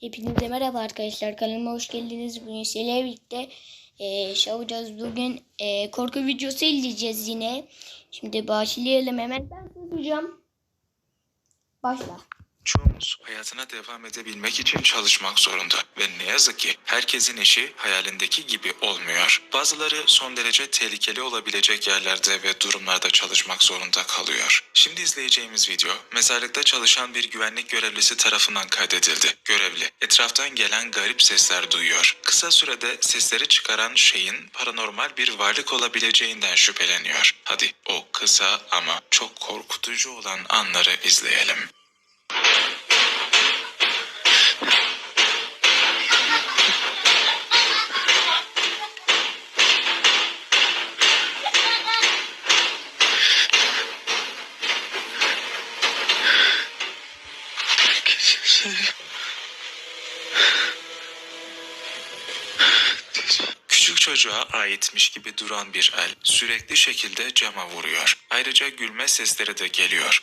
Hepinize merhaba arkadaşlar. Kanalıma hoş geldiniz. Bugün sizlerle birlikte e, şey. Bugün e, korku videosu izleyeceğiz yine. Şimdi başlayalım hemen. Ben susacağım. Başla. Çoğumuz hayatına devam edebilmek için çalışmak zorunda ve ne yazık ki herkesin işi hayalindeki gibi olmuyor. Bazıları son derece tehlikeli olabilecek yerlerde ve durumlarda çalışmak zorunda kalıyor. Şimdi izleyeceğimiz video mezarlıkta çalışan bir güvenlik görevlisi tarafından kaydedildi. Görevli etraftan gelen garip sesler duyuyor. Kısa sürede sesleri çıkaran şeyin paranormal bir varlık olabileceğinden şüpheleniyor. Hadi o kısa ama çok korkutucu olan anları izleyelim. Küçük çocuğa aitmiş gibi duran bir el sürekli şekilde cama vuruyor. Ayrıca gülme sesleri de geliyor.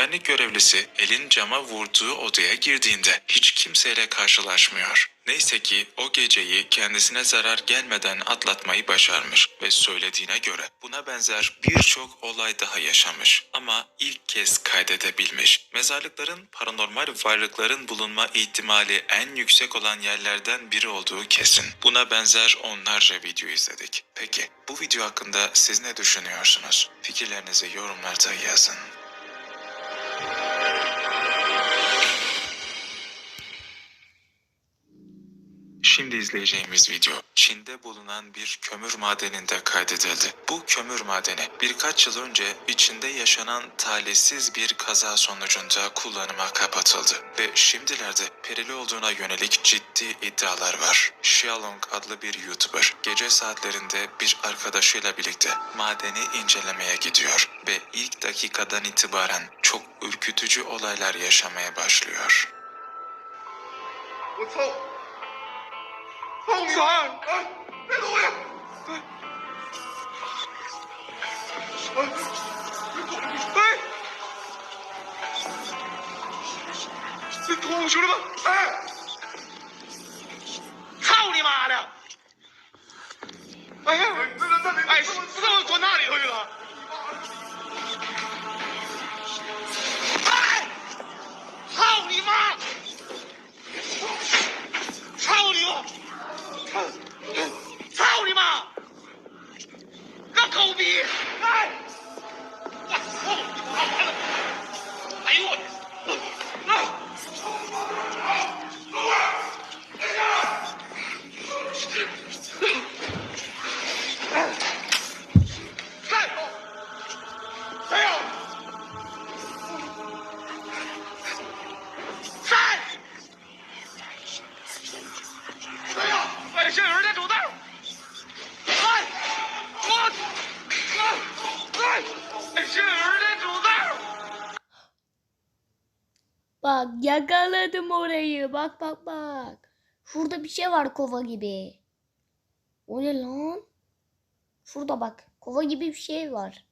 Güvenlik görevlisi elin cama vurduğu odaya girdiğinde hiç kimseyle karşılaşmıyor. Neyse ki o geceyi kendisine zarar gelmeden atlatmayı başarmış ve söylediğine göre buna benzer birçok olay daha yaşamış ama ilk kez kaydedebilmiş. Mezarlıkların paranormal varlıkların bulunma ihtimali en yüksek olan yerlerden biri olduğu kesin. Buna benzer onlarca video izledik. Peki bu video hakkında siz ne düşünüyorsunuz? Fikirlerinizi yorumlarda yazın. Şimdi izleyeceğimiz video Çin'de bulunan bir kömür madeninde kaydedildi. Bu kömür madeni birkaç yıl önce içinde yaşanan talihsiz bir kaza sonucunda kullanıma kapatıldı ve şimdilerde perili olduğuna yönelik ciddi iddialar var. Xiaolong adlı bir YouTuber gece saatlerinde bir arkadaşıyla birlikte madeni incelemeye gidiyor ve ilk dakikadan itibaren çok ürkütücü olaylar yaşamaya başlıyor. 我操！操你妈！哎，别动我！哎！哎！别动兄弟们，哎！操你妈的！哎呀！哎，死我滚那里头去了！bak yakaladım orayı. Bak bak bak. Şurada bir şey var kova gibi. O ne lan? Şurada bak. Kova gibi bir şey var.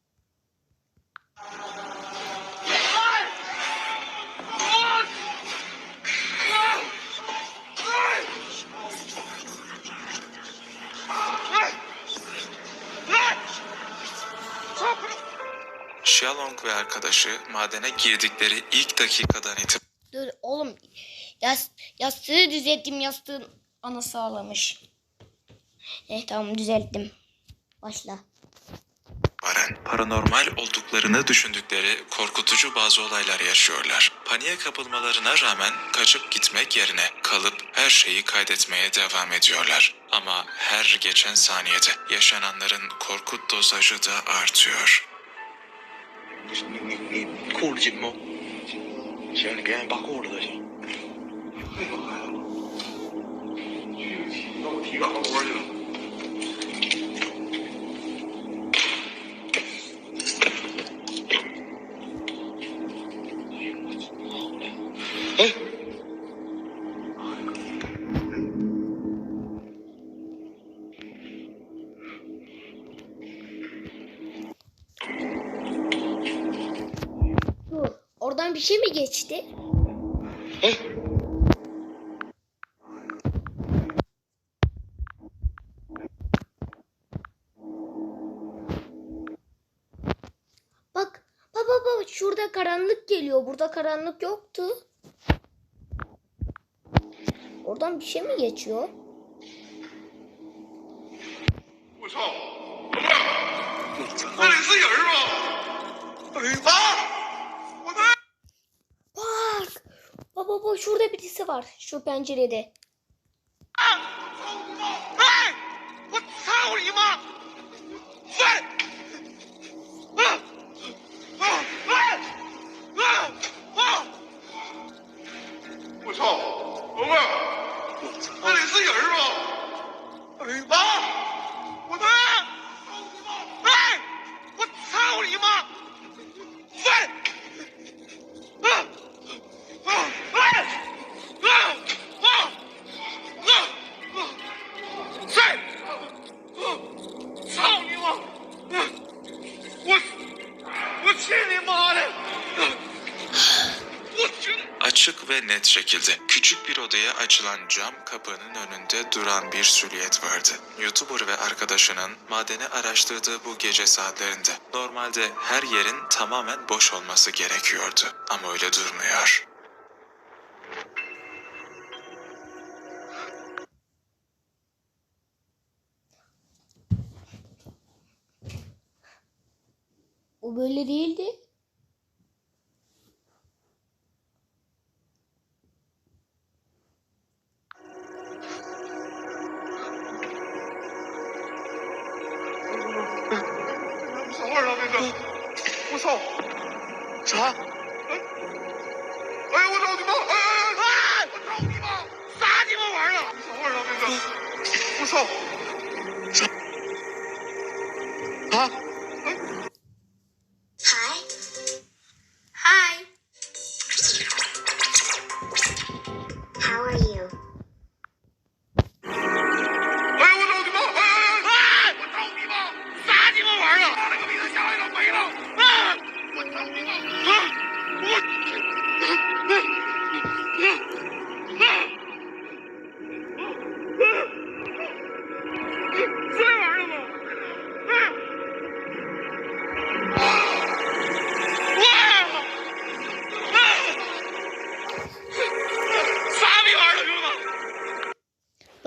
Xiaolong ve arkadaşı madene girdikleri ilk dakikadan itibaren Dur oğlum. Yas, yastığı düzelttim. Yastığın anası ağlamış. Eh tamam düzelttim. Başla. paranormal olduklarını düşündükleri korkutucu bazı olaylar yaşıyorlar. Paniğe kapılmalarına rağmen kaçıp gitmek yerine kalıp her şeyi kaydetmeye devam ediyorlar. Ama her geçen saniyede yaşananların korku dozajı da artıyor. 你行你别让你爸过了就行。别废话了去不起那我提个好锅去了。Oradan bir şey mi geçti? Bak baba baba şurada karanlık geliyor. Burada karanlık yoktu. Oradan bir şey mi geçiyor? 我操！那里是人吗？啊！我 Şurada birisi var. Şu pencerede. 哎！Şekilde küçük bir odaya açılan cam kapının önünde duran bir silüet vardı. YouTuber ve arkadaşının madeni araştırdığı bu gece saatlerinde normalde her yerin tamamen boş olması gerekiyordu. Ama öyle durmuyor. O böyle değildi. 我操！啥？哎呀，我操你妈！哎哎哎！我操你妈！啥鸡巴玩意儿啊？啥味儿啊？那个，我操！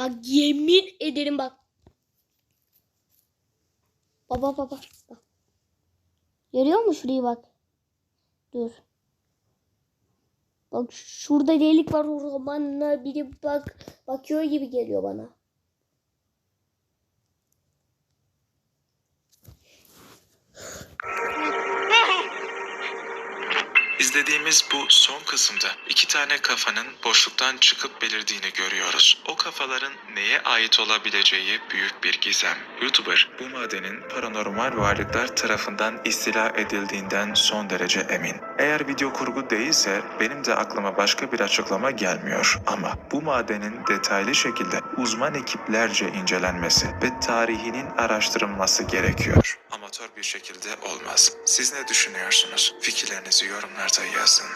Bak yemin ederim bak. Baba baba. Bak. Görüyor musun şurayı bak. Dur. Bak şurada delik var ormanla biri bak bakıyor gibi geliyor bana. İzlediğimiz bu son kısımda iki tane kafanın boşluktan çıkıp belirdiğini görüyoruz. O kafaların neye ait olabileceği büyük bir gizem. YouTuber bu madenin paranormal varlıklar tarafından istila edildiğinden son derece emin. Eğer video kurgu değilse benim de aklıma başka bir açıklama gelmiyor. Ama bu madenin detaylı şekilde uzman ekiplerce incelenmesi ve tarihinin araştırılması gerekiyor. Amatör bir şekilde olmaz. Siz ne düşünüyorsunuz? Fikirlerinizi yorumlarda yazın.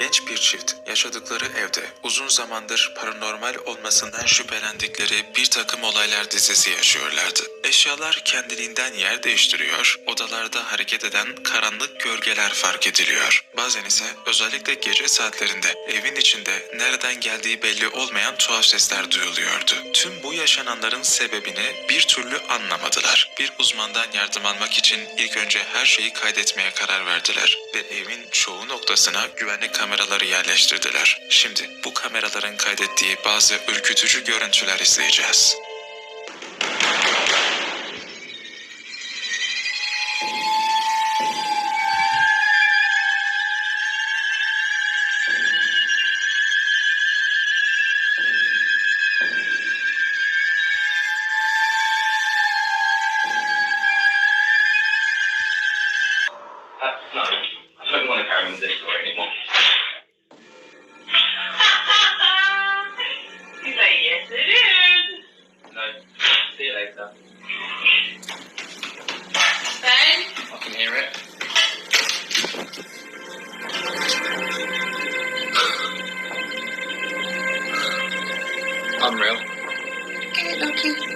Genç bir çift yaşadıkları evde uzun zamandır paranormal olmasından şüphelendikleri bir takım olaylar dizisi yaşıyorlardı. Eşyalar kendiliğinden yer değiştiriyor, odalarda hareket eden karanlık gölgeler fark ediliyor. Bazen ise özellikle gece saatlerinde evin içinde nereden geldiği belli olmayan tuhaf sesler duyuluyordu. Tüm bu yaşananların sebebini bir türlü anlamadılar. Bir uzmandan yardım almak için ilk önce her şeyi kaydetmeye karar verdiler ve evin çoğu noktasına güvenlik kameraları yerleştirdiler. Şimdi bu kameraların kaydettiği bazı ürkütücü görüntüler izleyeceğiz. I'm this anymore. He's like, yes it is. No, see you later. Ben? I can hear it. Unreal. Okay, okay.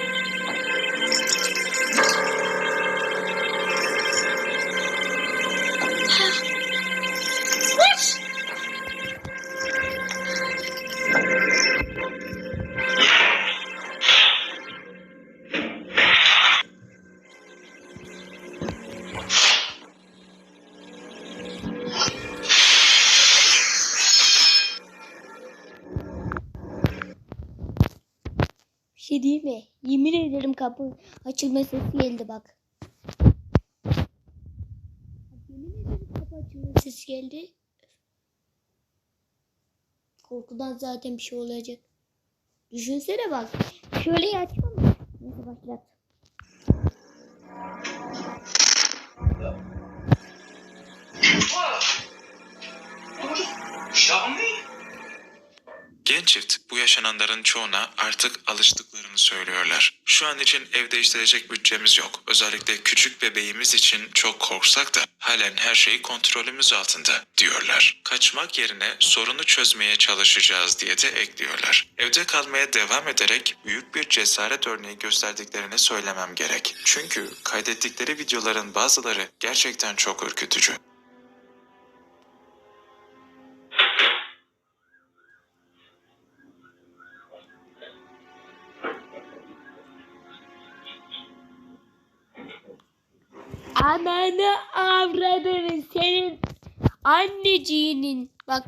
Kapı açılma sesi geldi bak. Yemin ederim kapı açılma sesi geldi. Korkudan zaten bir şey olacak. Düşünsene bak. Şöyle açma mı? Neyse başlat. Shot me? Genç çift bu yaşananların çoğuna artık alıştıklarını söylüyorlar. Şu an için ev değiştirecek bütçemiz yok. Özellikle küçük bebeğimiz için çok korksak da halen her şey kontrolümüz altında diyorlar. Kaçmak yerine sorunu çözmeye çalışacağız diye de ekliyorlar. Evde kalmaya devam ederek büyük bir cesaret örneği gösterdiklerini söylemem gerek. Çünkü kaydettikleri videoların bazıları gerçekten çok ürkütücü. Ananı avradını senin anneciğinin. Bak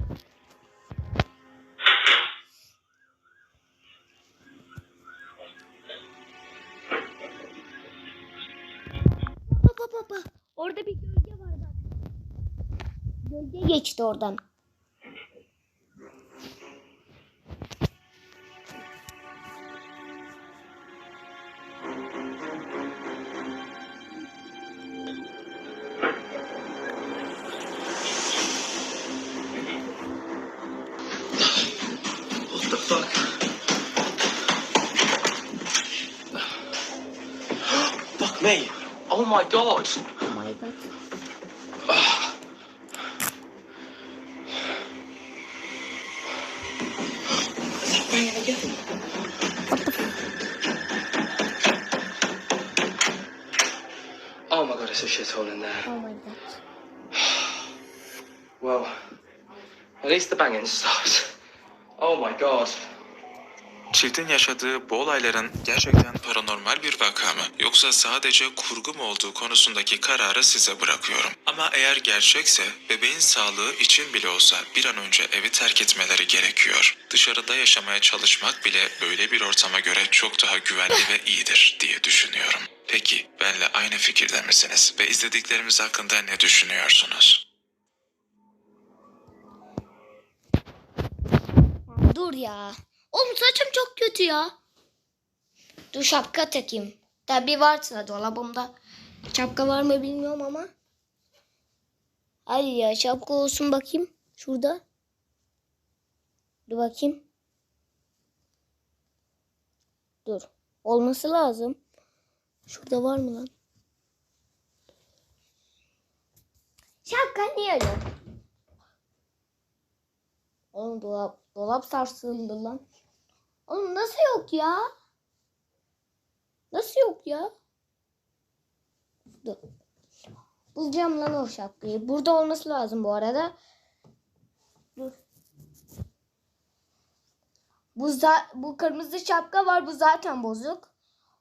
Baba baba orada bir gölge var bak. Gölge geçti oradan. Me. Oh my god. Oh my god. Is that banging again? Oh my god, it's a shithole in there. Oh my god. Well, at least the banging stopped. Oh my god. Çiftin yaşadığı bu olayların gerçekten paranormal bir vaka mı yoksa sadece kurgu mu olduğu konusundaki kararı size bırakıyorum. Ama eğer gerçekse bebeğin sağlığı için bile olsa bir an önce evi terk etmeleri gerekiyor. Dışarıda yaşamaya çalışmak bile böyle bir ortama göre çok daha güvenli ve iyidir diye düşünüyorum. Peki benle aynı fikirde misiniz ve izlediklerimiz hakkında ne düşünüyorsunuz? Dur ya. Oğlum saçım çok kötü ya. Dur şapka takayım. Tabi varsa dolabımda. Şapka var mı bilmiyorum ama. Hadi ya şapka olsun bakayım. Şurada. Dur bakayım. Dur. Olması lazım. Şurada var mı lan? Şapka niye öyle? Oğlum dolap, dolap sarsıldı lan. Oğlum nasıl yok ya? Nasıl yok ya? Dur. Bulacağım lan o şapkayı. Burada olması lazım bu arada. Dur. Bu, bu kırmızı şapka var. Bu zaten bozuk.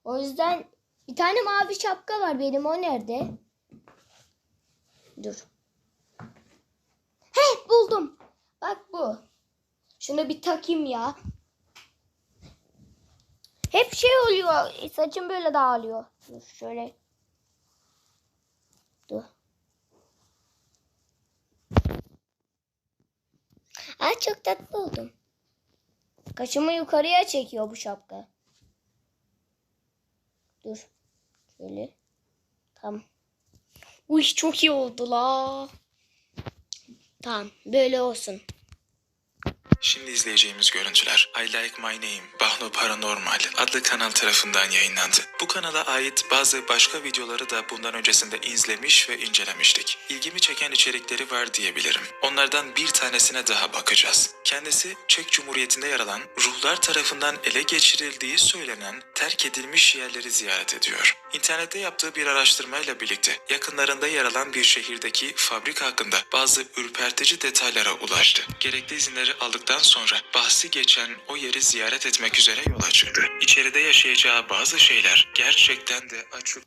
O yüzden bir tane mavi şapka var benim. O nerede? Dur. He buldum. Bak bu. Şunu bir takayım ya. Hep şey oluyor. Saçım böyle dağılıyor. Dur şöyle. Dur. Aa çok tatlı oldum. Kaşımı yukarıya çekiyor bu şapka. Dur. Şöyle. Tamam. Uy çok iyi oldu la. Tamam böyle olsun. Şimdi izleyeceğimiz görüntüler I Like My Name, Bahno Paranormal adlı kanal tarafından yayınlandı. Bu kanala ait bazı başka videoları da bundan öncesinde izlemiş ve incelemiştik. İlgimi çeken içerikleri var diyebilirim. Onlardan bir tanesine daha bakacağız. Kendisi Çek Cumhuriyeti'nde yer alan ruhlar tarafından ele geçirildiği söylenen terk edilmiş yerleri ziyaret ediyor. İnternette yaptığı bir araştırmayla birlikte yakınlarında yer alan bir şehirdeki fabrika hakkında bazı ürpertici detaylara ulaştı. Gerekli izinleri aldıktan sonra bahsi geçen o yeri ziyaret etmek üzere yola çıktı. İçeride yaşayacağı bazı şeyler gerçekten de açık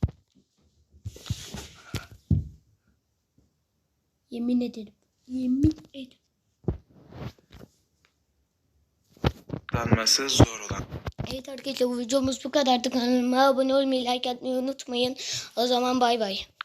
Yemin ederim. Yemin ederim. Anlaması zor olan Evet arkadaşlar bu videomuz bu kadardı. Kanalıma abone olmayı, like atmayı unutmayın. O zaman bay bay.